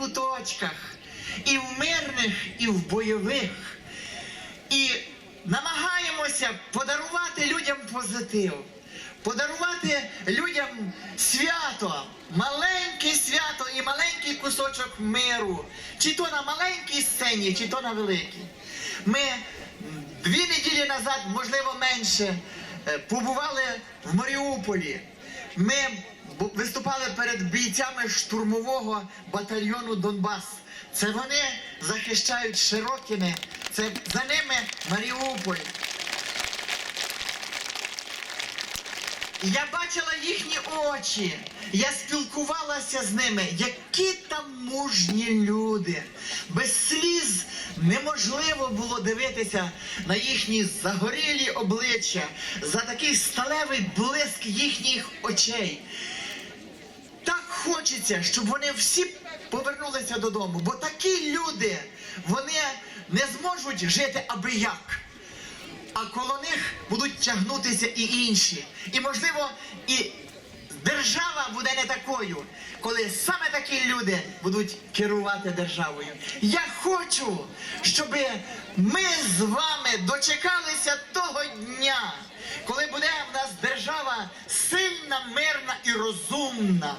куточках, і в мирних, і в бойових. І намагаємося подарувати людям позитив, подарувати людям свято, маленьке свято і маленький кусочок миру, чи то на маленькій сцені, чи то на великій. Ми дві неділі назад, можливо, менше, е, побували в Маріуполі. Ми виступали перед бійцями штурмового батальйону Донбас. Це вони захищають Широкіне, це за ними Маріуполь. Я бачила їхні очі, я спілкувалася з ними, які там мужні люди. Без сліз неможливо було дивитися на їхні загорілі обличчя, за такий сталевий блиск їхніх очей. Так хочеться, щоб вони всі повернулися додому, бо такі люди вони не зможуть жити аби як. А коло них будуть тягнутися і інші. І можливо, і держава буде не такою, коли саме такі люди будуть керувати державою. Я хочу, щоб ми з вами дочекалися того дня, коли буде в нас держава сильна, мирна і розумна.